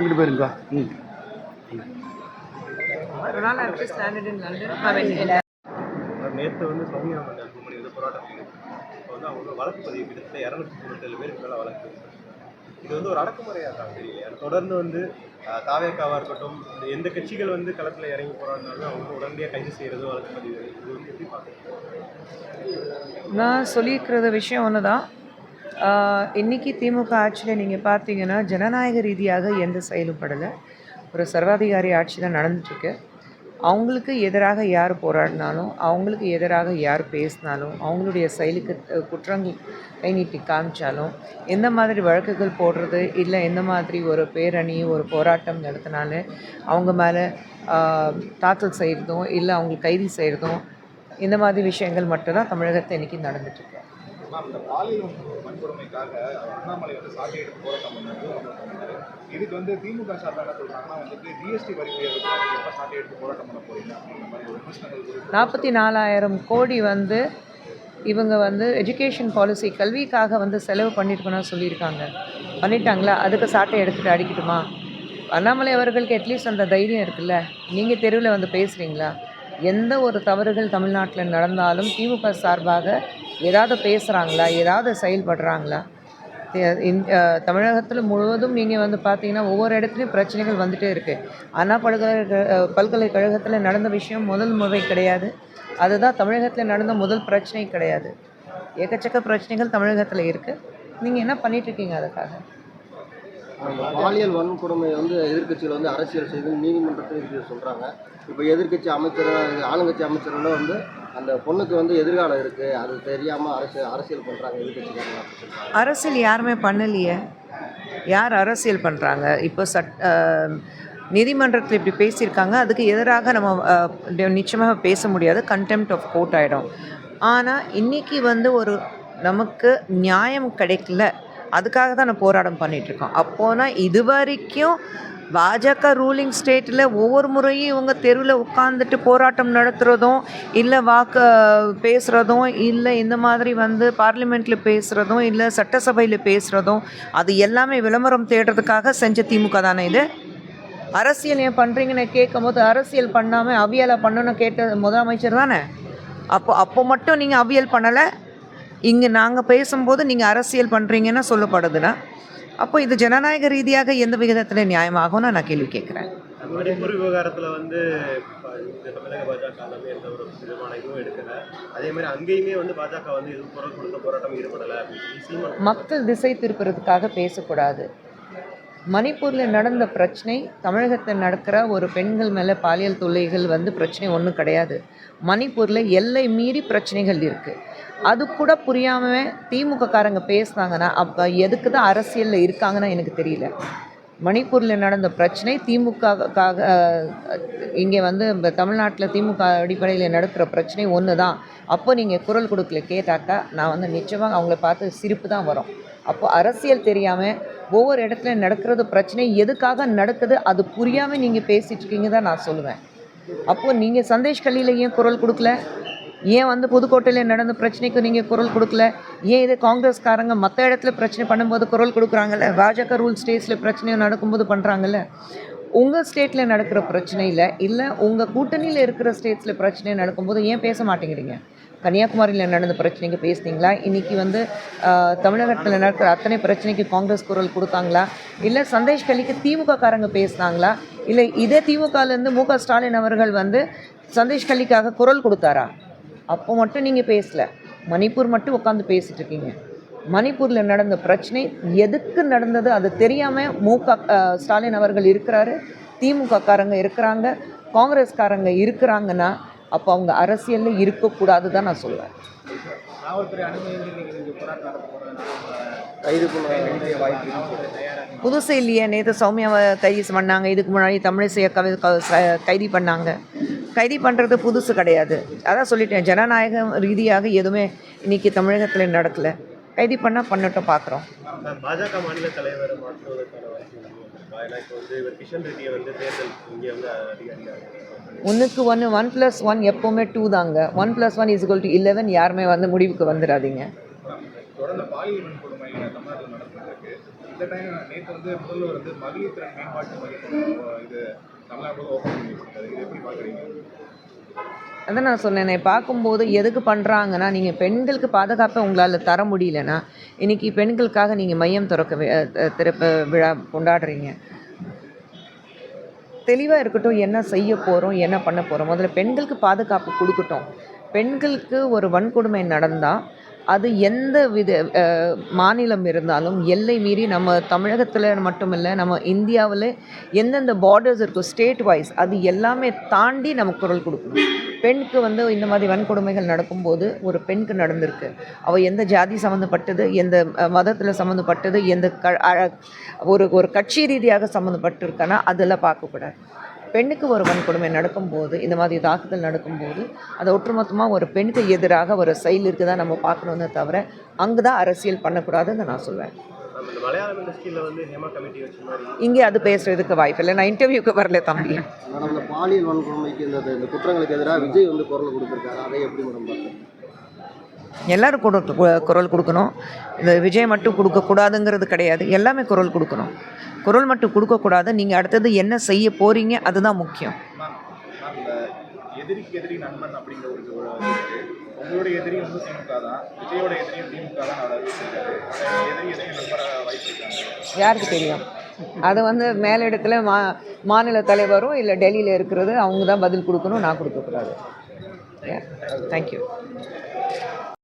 இங்கிட்டு போயிருங்க. ம். நேற்று வந்து சௌமியா வந்து அன்புமணி வந்து போராட்டம் இப்போ வந்து அவங்க வழக்கு பதிவு கிட்டத்தட்ட இரநூத்தி தொண்ணூத்தேழு பேருக்கு மேலே வழக்கு. இது வந்து ஒரு அடக்குமுறையாக தான் தெரியல. தொடர்ந்து வந்து அஹ், தாவேக்காவா இருக்கட்டும் இந்த எந்த கட்சிகள் வந்து களத்தில் இறங்கி போராடினாலும் அவங்க உடனடியாக கைது செய்கிறது வழக்கு பதிவு இது வந்து எப்படி பார்க்குறீங்க நான் சொல்லியிருக்கிற விஷயம் ஒன்று தான் இன்றைக்கி திமுக ஆட்சியில் நீங்கள் பார்த்தீங்கன்னா ஜனநாயக ரீதியாக எந்த செயலும் படலை. ஒரு சர்வாதிகாரி ஆட்சி தான் நடந்துட்டுருக்கு. அவங்களுக்கு எதிராக யார் போராடினாலும் அவங்களுக்கு எதிராக யார் பேசினாலும் அவங்களுடைய செயலுக்கு குற்றங்கள் கை நீட்டி காமிச்சாலும் எந்த மாதிரி வழக்குகள் போடுறது இல்லை எந்த மாதிரி ஒரு பேரணி ஒரு போராட்டம் நடத்தினாலும் அவங்க மேலே தாக்கல் செய்கிறதும் இல்லை அவங்களுக்கு கைது செய்கிறதும் இந்த மாதிரி விஷயங்கள் மட்டும்தான் தமிழகத்தை இன்றைக்கி நடந்துட்டுருக்கு. மேம் இந்த பாலியல் வன்கொடுமைக்காக அண்ணாமலை வந்து சாட்டை எடுத்து போராட்டம் பண்ணது இதுக்கு வந்து திமுக சார்பாக என்ன சொல்றாங்கன்னா வந்துட்டு ஜிஎஸ்டி வரி உயர்வு எப்போ சாட்டை எடுத்து போராட்டம் பண்ண போறீங்க அப்படின்ற மாதிரி ஒரு விமர்சனங்கள் நாற்பத்தி நாலாயிரம் கோடி வந்து இவங்க வந்து எஜுகேஷன் பாலிசி கல்விக்காக வந்து செலவு பண்ணியிருக்கணும்னு சொல்லியிருக்காங்க. பண்ணிட்டாங்களா? அதுக்கு சாட்டை எடுத்துகிட்டு அடிக்கட்டுமா? அண்ணாமலை அவர்களுக்கு அட்லீஸ்ட் அந்த தைரியம் இருக்குல்ல? நீங்கள் தெருவில் வந்து பேசுகிறீங்களா எந்த ஒரு தவறுகள் தமிழ்நாட்டில் நடந்தாலும் திமுக சார்பாக ஏதாவது பேசுகிறாங்களா ஏதாவது செயல்படுறாங்களா? தே- தமிழகத்தில் முழுவதும் நீங்கள் வந்து பார்த்தீங்கன்னா ஒவ்வொரு இடத்துலையும் பிரச்சனைகள் வந்துட்டே இருக்குது அண்ணா பல்கலை பல்கலைக்கழகத்தில் நடந்த விஷயம் முதல் முறை கிடையாது. அதுதான் தமிழகத்தில் நடந்த முதல் பிரச்சனை கிடையாது. எக்கச்சக்க பிரச்சனைகள் தமிழகத்தில் இருக்குது நீங்கள் என்ன பண்ணிகிட்ருக்கீங்க அதுக்காக? பாலியல் வன்கொடுமை வந்து எதிர்கட்சிகள் வந்து அரசியல் செய்து நீதிமன்றத்தில் சொல்கிறாங்க இப்போ எதிர்க்கட்சி அமைச்சர் ஆளுங்கட்சி அமைச்சர்கள் வந்து அந்த பொண்ணுக்கு வந்து எதிர்காலம் இருக்குது அது தெரியாமல் அரசியல் அரசியல் பண்ணுறாங்க எதிர்க்கட்சிக்காரங்க அரசியல் யாருமே பண்ணலையே? யார் அரசியல் பண்ணுறாங்க இப்போ சட் நீதிமன்றத்தில் இப்படி பேசியிருக்காங்க. அதுக்கு எதிராக நம்ம நிச்சயமாக பேச முடியாது. கண்டெம்ட் ஆஃப் கோர்ட் ஆகிடும் ஆனால் இன்றைக்கி வந்து ஒரு நமக்கு நியாயம் கிடைக்கல. அதுக்காக தான் நான் போராட்டம் பண்ணிகிட்ருக்கோம் அப்போனா இது வரைக்கும் பாஜக ரூலிங் ஸ்டேட்டில் ஒவ்வொரு முறையும் இவங்க தெருவில் உட்காந்துட்டு போராட்டம் நடத்துகிறதும் இல்லை வாக்கு பேசுகிறதும் இல்லை இந்த மாதிரி வந்து பார்லிமெண்ட்டில் பேசுகிறதும் இல்லை சட்டசபையில் பேசுகிறதும் அது எல்லாமே விளம்பரம் தேடுறதுக்காக செஞ்ச திமுக தானே இது? அரசியல் ஏன் பண்ணுறீங்கன்னு கேட்கும்போது அரசியல் பண்ணாமல் அவியலை பண்ணணும்னு கேட்ட முதலமைச்சர் தானே? அப்போ அப்போ மட்டும் நீங்கள் அவியல் பண்ணலை? இங்கே நாங்கள் பேசும்போது நீங்கள் அரசியல் பண்ணுறீங்கன்னு சொல்லப்படுதுன்னா அப்போ இது ஜனநாயக ரீதியாக எந்த விகிதத்தில் நியாயமாகும்னு நான் கேள்வி கேட்குறேன். மணிப்பூர் விவகாரத்தில் வந்து இப்ப இந்த தமிழக பாஜக எல்லாமே எந்த ஒரு விதமான இதுவும் எடுக்கல. அதே மாதிரி அங்கேயுமே வந்து பாஜக வந்து எதுவும் குரல் கொடுத்த போராட்டம் ஈடுபடலை அப்படின்னு சொல்லி சீமான் மக்கள் திசை திருப்புறதுக்காக பேசக்கூடாது. மணிப்பூரில் நடந்த பிரச்சனை தமிழகத்தில் நடக்கிற ஒரு பெண்கள் மேலே பாலியல் தொல்லைகள் வந்து பிரச்சனை ஒன்றும் கிடையாது. மணிப்பூரில் எல்லை மீறி பிரச்சனைகள் இருக்குது அது கூட புரியாமல் திமுக காரங்க பேசுனாங்கன்னா அப்போ எதுக்கு தான் அரசியலில் இருக்காங்கன்னா எனக்கு தெரியல. மணிப்பூரில் நடந்த பிரச்சனை திமுகக்காக இங்கே வந்து தமிழ்நாட்டில் திமுக அடிப்படையில் நடக்கிற பிரச்சனை ஒன்று தான் அப்போ நீங்கள் குரல் கொடுக்கல கேட்டாக்கா நான் வந்து நிச்சயமாக அவங்கள பார்த்து சிரிப்பு தான் வரும். அப்போ அரசியல் தெரியாமல் ஒவ்வொரு இடத்துல நடக்கிறது பிரச்சனை எதுக்காக நடக்குது அது புரியாமல் நீங்கள் பேசிட்டு இருக்கீங்க தான் நான் சொல்லுவேன். அப்போது நீங்கள் சந்தேஷ் கல்லியில் ஏன் குரல் கொடுக்கல? ஏன் வந்து புதுக்கோட்டையில் நடந்த பிரச்சனைக்கு நீங்கள் குரல் கொடுக்கல? ஏன் இது காங்கிரஸ்காரங்க மற்ற இடத்துல பிரச்சனை பண்ணும்போது குரல் கொடுக்குறாங்கல்ல? பாஜக ரூல் ஸ்டேட்ஸில் பிரச்சனை நடக்கும்போது பண்ணுறாங்கல்ல உங்கள் ஸ்டேட்டில் நடக்கிற பிரச்சனையில் இல்லை உங்கள் கூட்டணியில் இருக்கிற ஸ்டேட்ஸில் பிரச்சனை நடக்கும்போது ஏன் பேச மாட்டேங்கிறீங்க? கன்னியாகுமரியில் நடந்த பிரச்சனைக்கு பேசுனீங்களா? இன்றைக்கி வந்து தமிழகத்தில் நடக்கிற அத்தனை பிரச்சனைக்கு காங்கிரஸ் குரல் கொடுத்தாங்களா? இல்லை சந்தேஷ் கலிக்கு திமுக காரங்க பேசுனாங்களா? இல்லை இதே திமுகலேருந்து மு க ஸ்டாலின் அவர்கள் வந்து சந்தேஷ் கலிக்காக குரல் கொடுத்தாரா? அப்போ மட்டும் நீங்கள் பேசல. மணிப்பூர் மட்டும் உட்காந்து பேசிகிட்டு இருக்கீங்க. மணிப்பூரில் நடந்த பிரச்சனை எதுக்கு நடந்தது அது தெரியாமல் மு க ஸ்டாலின் அவர்கள் இருக்கிறாரு திமுக காரங்க இருக்கிறாங்க காங்கிரஸ்காரங்க இருக்கிறாங்கன்னா அப்போ அவங்க அரசியலில் இருக்கக்கூடாது தான் நான் சொல்லுவேன். புதுசு இல்லையே நேற்று சௌமியாவை கைது பண்ணாங்க. இதுக்கு முன்னாடி தமிழிசையை கவி கைது பண்ணாங்க. கைது பண்ணுறது புதுசு கிடையாது. அதான் சொல்லிட்டேன் ஜனநாயக ரீதியாக எதுவுமே இன்னைக்கு தமிழகத்தில் நடக்கலை. கைது பண்ணால் பண்ணட்டும் பார்க்குறோம் பாஜக மாநில தலைவரை. ஏன்னா இப்போ வந்து இவர் கிஷன் ரெட்டியை வந்து தேர்தல் இங்கே வந்து அதிகாரியாக ஒன்றுக்கு ஒன்று ஒன் ப்ளஸ் ஒன் எப்போவுமே டூ தாங்க. One plus one is two eleven யாருமே வந்து முடிவுக்கு வந்துடாதீங்க தொடர்ந்து பாலியல் வன்கொடுமை தமிழ்நாட்டில் நடந்துட்டு இருக்கு இந்த டைம் நேற்று வந்து முதல்வர் வந்து மகளிர் திறன் மேம்பாட்டு மையம் இது தமிழ்நாடு ஓப்பன் பண்ணி வச்சிருக்காரு இது எப்படி பார்க்குறீங்க அதான் நான் சொன்னேனே பார்க்கும்போது எதுக்கு பண்ணுறாங்கன்னா நீங்கள் பெண்களுக்கு பாதுகாப்பை உங்களால் தர முடியலன்னா இன்றைக்கி பெண்களுக்காக நீங்கள் மையம் திறக்க திறப்பு விழா கொண்டாடுறீங்க. தெளிவாக இருக்கட்டும் என்ன செய்ய போகிறோம் என்ன பண்ண போகிறோம் முதல்ல பெண்களுக்கு பாதுகாப்பு கொடுக்கட்டும். பெண்களுக்கு ஒரு வன்கொடுமை நடந்தால் அது எந்த வித மாநிலம் இருந்தாலும் எல்லை மீறி நம்ம தமிழகத்தில் மட்டும் இல்லை நம்ம இந்தியாவில் எந்தெந்த பார்டர்ஸ் இருக்கோ ஸ்டேட் வைஸ் அது எல்லாமே தாண்டி நம்ம குரல் கொடுக்கணும். பெண்ணுக்கு வந்து இந்த மாதிரி வன்கொடுமைகள் நடக்கும்போது ஒரு பெண்ணுக்கு நடந்திருக்கு. அவள் எந்த ஜாதி சம்மந்தப்பட்டது எந்த மதத்தில் சம்மந்தப்பட்டது எந்த க அ- ஒரு ஒரு கட்சி ரீதியாக சம்மந்தப்பட்டிருக்கானா அதெல்லாம் பார்க்கக்கூடாது. பெண்ணுக்கு ஒரு வன்கொடுமை நடக்கும்போது இந்த மாதிரி தாக்குதல் நடக்கும்போது அதை ஒட்டுமொத்தமாக ஒரு பெண்ணுக்கு எதிராக ஒரு செயல் இருக்குதா நம்ம பார்க்கணுன்னு தவிர அங்கே தான் அரசியல் பண்ணக்கூடாதுன்னு நான் சொல்வேன். இந்த மலையாளம் இண்டஸ்ட்ரியில் வந்து ஹேமா கமிட்டி வச்ச மாதிரி. இங்கே அது பேசுறதுக்கு வாய்ப்பு இல்லை. நான் இன்டர்வியூக்கு வரல தம்பி. மேடம் இந்த பாலியல் வன்கொடுமைக்கு இந்த இந்த குற்றங்களுக்கு எதிராக விஜய் வந்து குரல் கொடுத்துருக்காரு? அதை எப்படி மேடம் பார்க்குறீங்க எல்லாரும் கொடு குரல் கொடுக்கணும். இந்த விஜய் மட்டும் கொடுக்கக்கூடாதுங்கிறது கிடையாது. எல்லாமே குரல் கொடுக்கணும். குரல் மட்டும் கொடுக்கக்கூடாது நீங்கள் அடுத்தது என்ன செய்ய போகிறீங்க அதுதான் முக்கியம். எதிரிக்கு எதிரி நண்பன் அப்படிங்கிற ஒரு உங்களுடைய எதிரி வந்து திமுக தான் விஜயோட எதிரியும் திமுக தான் எதிரி யாருக்கு தெரியும்? அது வந்து மேலிடத்தில் மா மாநில தலைவரும் இல்லை டெல்லியில் இருக்கிறது அவங்க தான் பதில் கொடுக்கணும் நான் கொடுக்கக்கூடாது தேங்க்யூ